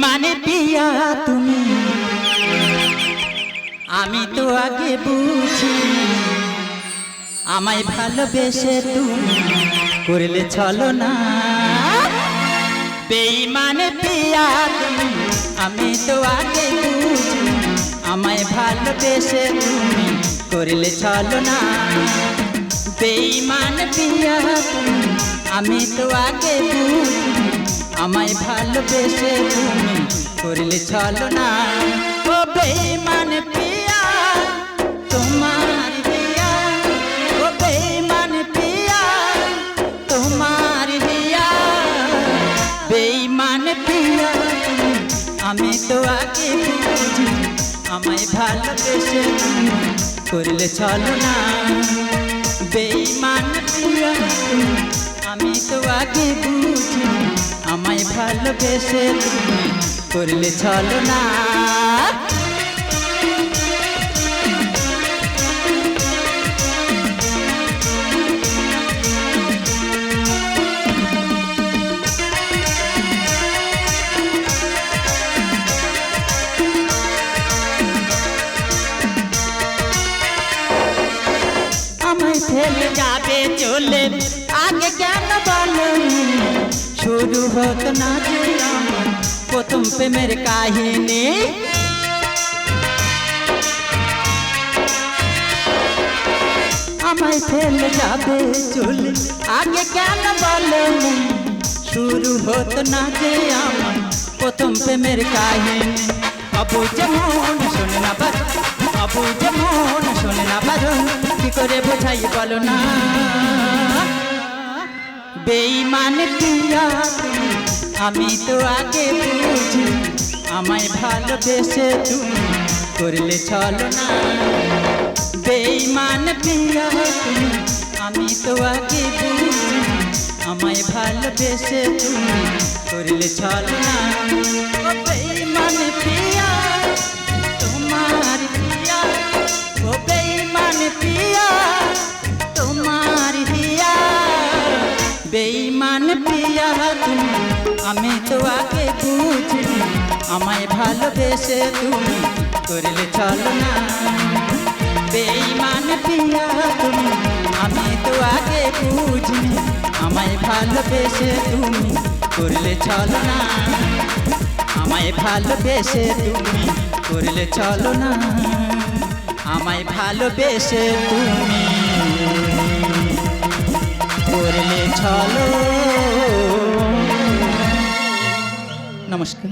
বেইমানে পিয়া তুমি। আমি তো আগে বুঝি, আমায় ভালোবেসে তুমি করলে চলো না। বেইমানে পিয়া তুমি, আমি তো আগে বুঝি, আমায় ভালোবেসে তুমি করলে চলো না। বেইমান পিয়া তুমি, আমি তো আগে বুঝি আমায় ভালোবেসে তুমি করলে চলো না। ও বেইমান পিয়া তোমার হিয়া। ও বেইমান পিয়া তোমার হিয়া। বেইমান পিয়া আমি তো আগে বুঝি, আমায় ভালোবেসে তুমি করলে চলো না। বেইমান পিয়া আমি তো আগে বুঝি ভালোবেসে তুমি করলে চলো না আমায় ফেলে যাবে চলে আগে কেন বলো শুরু হতো না আমার প্রথম প্রেমের কাহিনী আমায় ফেলে যাবে চলে আগে কেন বলো শুরু হতো না যে আমার প্রথম প্রেমের কাহিনী অবু যেমন শোনে না পারো অবু যেমন শোনে না পারো কি করে বোঝাই বলো না বেইমান তুই আমি তো আগে বুঝি, আমায় ভালোবেসে তুমি করলে চলো না। বেইমান পিয়া তুমি আমি তো আগে বুঝি, আমায় ভালোবেসে তুমি করলে চলো না। বেইমান পিয়া তুমি আমি তো আগে বুঝি, আমায় ভালোবেসে তুমি করলে চলো না। বেইমান পিয়া তুমি আমি তো আগে বুঝি, আমায় ভালোবেসে তুমি করলে চলো না। আমায় ভালোবেসে তুমি করলে চলো না। আমায় ভালোবেসে তুমি করলে চলো। নমস্কার।